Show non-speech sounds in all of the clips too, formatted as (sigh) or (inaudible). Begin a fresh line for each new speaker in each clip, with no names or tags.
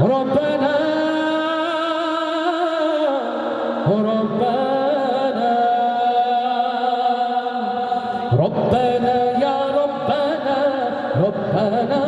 ربنا ربنا ربنا يا ربنا ربنا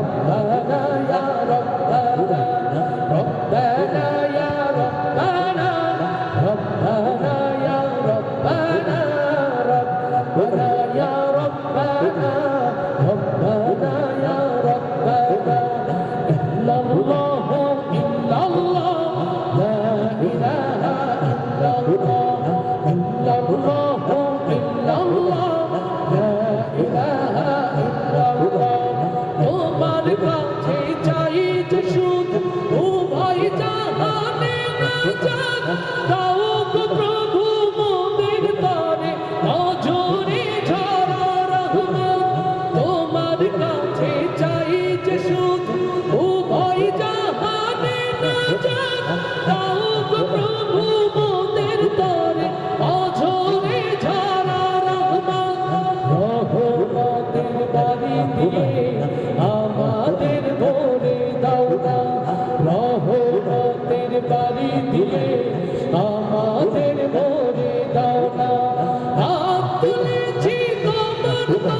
ربنا يا ربنا ربنا يا ربنا ربنا يا ربنا ربنا يا ربنا ربنا يا ربنا إلا الله إلا الله لا إله إلا الله إلا الله إلا الله 沿着大道。(laughs) Super. (laughs)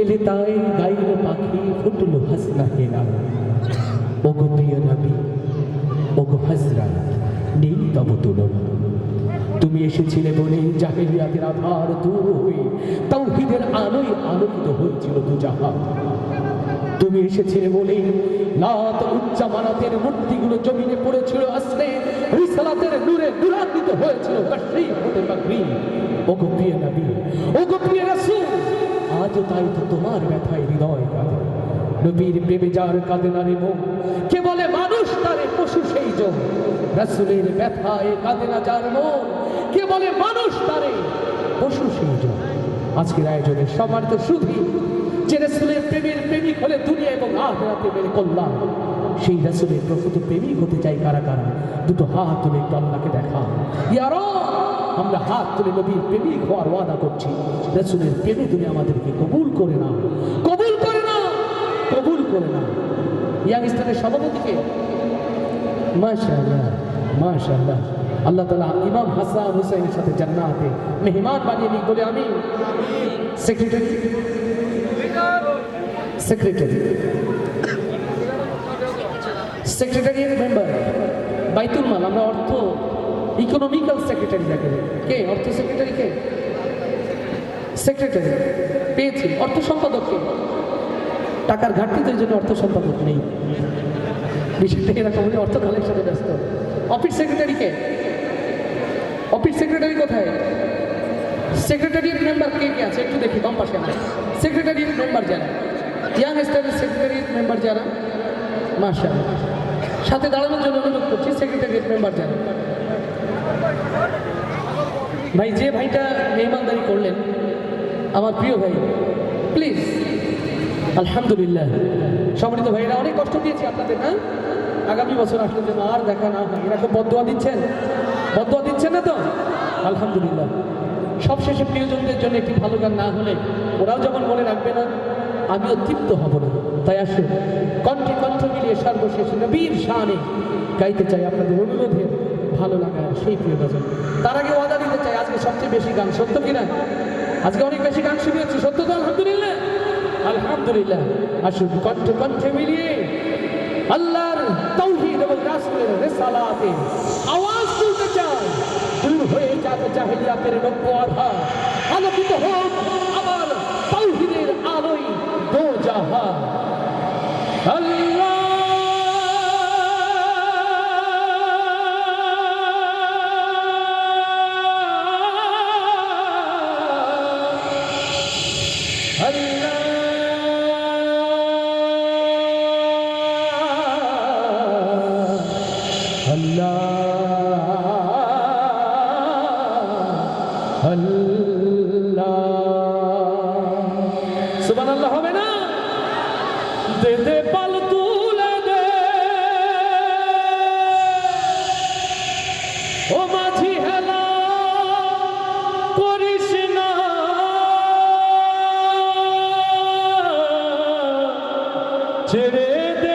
এলে তাই গাইল পাখি ফুটল হাসনা হেনা ওগো প্রিয় নাবি ওগো হাসরা নেই তব তুলনা তুমি এসেছিলে বলে জাহেলিয়াতের আধার দূর হয়ে তাওহিদের আলোয় আলোকিত হয়েছিল দুজাহান তুমি এসেছিলে বলে লাত উচ্চা মানাতের মূর্তিগুলো জমিনে পড়েছিল আসলে রিসালাতের নূরে নূরান্বিত হয়েছিল তার হতে পাখি ওগো প্রিয় নাবি ওগো আজও তাই তো তোমার ব্যথায় হৃদয় কাঁদে। নবীর প্রেমে যার কাঁদে না রে মন। কে বলে মানুষ তারে পশু সেই জন? রাসূলের ব্যথায় কাঁদে না যার মন। কে বলে মানুষ তারে পশু সেই জন? আজকের আয়োজনের সবার তো শুধু যে রাসূলের প্রেমের প্রেমিক হলে দুনিয়া এবং আখিরাতে মেরে কল্যাণ, সেই রাসূলের প্রকৃত প্রেমিক হতে চাই কারা কারা? দুটো হাত তুলে একটু আল্লাহকে দেখা ইয়ারো আমরা হাত তুলে নবীর প্রেমিক হওয়ার ওয়াদা করছি। রাসূলের প্রেমে তুমি আমাদেরকে কবুল করে নাও। কবুল করে নাও! কবুল করে নাও! ইয়াংস্টারের সভাপতিকে? মাশাআল্লাহ মাশাআল্লাহ। আল্লাহ তালা ইমাম হাসান হুসাইনের সাথে জান্নাতে মেহমান বানিয়ে নিক বলে আমি সেক্রেটারি। সেক্রেটারি। Secretariat member. বাইতুল মাল, আমরা অর্থ ইকোনমিক্যাল সেক্রেটারি যাকে। কে? অর্থ সেক্রেটারি কে? সেক্রেটারি পেয়েছি। অর্থ সম্পাদক কে? টাকার ঘাটতিতে জন্য অর্থ সম্পাদক নেই। বিষয়টা এরকম হলে অর্থ কালেকশনে ব্যস্ত। অফিস সেক্রেটারি কে? অফিস সেক্রেটারি কোথায়? সেক্রেটারিয়েট মেম্বার কে কে আছে? একটু দেখি, বাম পাশে না সেক্রেটারিয়েট মেম্বার যারা। ইয়াং স্টারের সেক্রেটারিয়েট মেম্বার যারা মাসা সাথে দাঁড়ানোর জন্য অনুরোধ করছি সেক্রেটারিয়েট মেম্বার যারা। ভাই, যে ভাইটা মেহমানদারি করলেন, আমার প্রিয় ভাই প্লিজ আলহামদুলিল্লাহ। সম্মানিত ভাইরা অনেক কষ্ট দিয়েছি আপনাদের, না? আগামী বছর আসলে যেন আর দেখা না হয়। এরকম বদুয়া দিচ্ছেন। বদুয়া দিচ্ছেন না তো? আলহামদুলিল্লাহ। সবশেষে প্রিয়জনদের জন্য একটি ভালো গান না হলে ওরাও যেমন মনে রাখবে না, আমিও তৃপ্ত হব না। তাই আসুন, কণ্ঠে কণ্ঠ মিলিয়ে সর্বশেষ নবীর শানে গাইতে চাই আপনাদের অনুরোধে। ভালো লাগা সেই প্রিয় গাজন। তার আগে ওয়াদা দিতে চাই, আজকে সবচেয়ে বেশি গান, সত্য কিনা আজকে অনেক বেশি গান শুনিয়েছি, সত্য তো আলহামদুলিল্লাহ। আলহামদুলিল্লাহ, আসুন কণ্ঠ কণ্ঠে মিলিয়ে আল্লাহর তৌহিদ এবং রাসূলের রিসালাতে আওয়াজ তুলতে চাই। দূর হয়ে যাবে জাহেলিয়াতের নব্য আধার আলোকিত হোক আবার তৌহিদের আলোয় দো জাহান আল্লাহ আল্লাহ হবে না? দে দে পাল তুলে দে। ও মাঝি হেলা, করিস না। ছেড়ে দে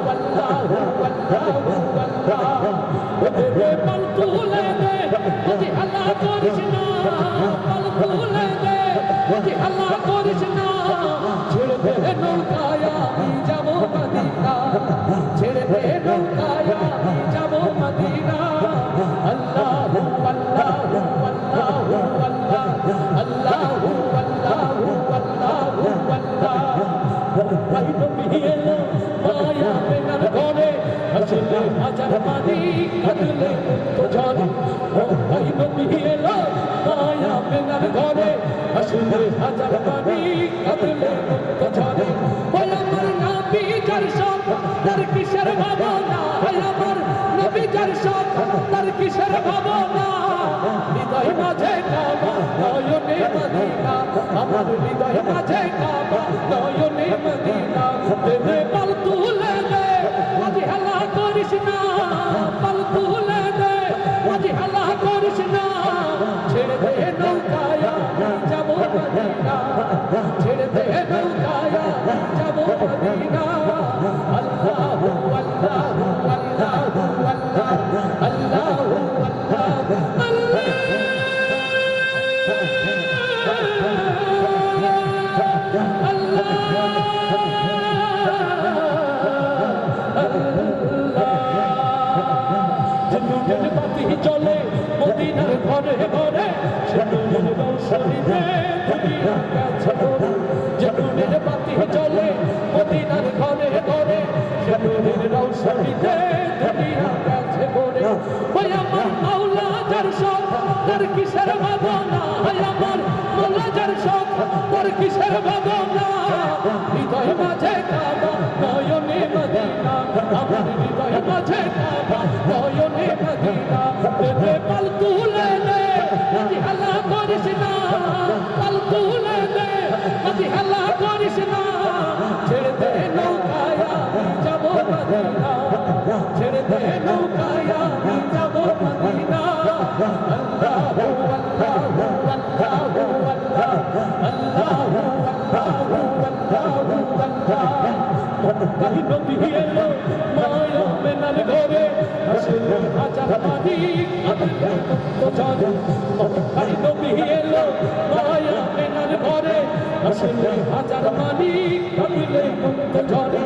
আল্লাহ আল্লাহ আল্লাহ ওরে কাঁদলে তো জানি ও ভাই নবী এলো মায়া বেনার ঘরে আসলে হাজার পানি কাঁদলে তো জানি ওই আমার নবী যার সব তার কিসের ভাবনা ওই আমার নবী যার সব তার কিসের ভাবনা হৃদয় মাঝে কাবা নয়নে মদিনা দেবে পাল মদিনা ছেড়ে দে নৌকায়া যাব মদিনা আল্লাহু আল্লাহু আল্লাহু আল্লাহু আল্লাহু আল্লাহু চলে মদিনার ঘরে ঘরে সেতুর বংশীতে জুনুনের বাতি চলে মদিনার ঘরে ঘরে জুনুনের রৌশনীতে দুনিয়া কাছে ঘোরে ওই আমার মাওলা যার সব তার কিসের ভাবনা ওই আমার মাওলা যার সব তার কিসের ভাবনা হৃদয় মাঝে কাবা নয়নে মদিনা আমার হৃদয় মাঝে কাবা নয়নে মদিনা দেবে পাল তুলে ছেড়ে দে নৌকায়া যাব মদিনা আল্লাহু আল্লাহু আল্লাহু আল্লাহ আল্লাহু আল্লাহু আল্লাহু কাহি নবী এলো মায়া মেনার ঘরে আসলে হাজার মালিক আল্লাহ তো জানে কাহি নবী এলো মায়া মেনার ঘরে আসলে হাজার মালিক আল্লাহ তো জানে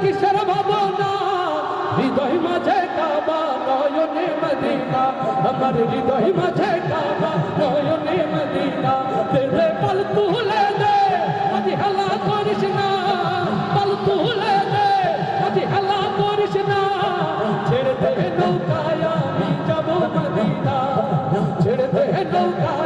কিসের ভাবনা, হৃদয় মাঝে কাবা, নয়নে মদিনা। আমার হৃদয় মাঝে কাবা, নয়নে মদিনা। তেরে পাল তুলে দে, আজি হালা করিস না। পাল তুলে দে, আজি হালা করিস না। ছেড়ে দে নৌকায়, আমি যাব মদিনা। ছেড়ে দে নৌকায়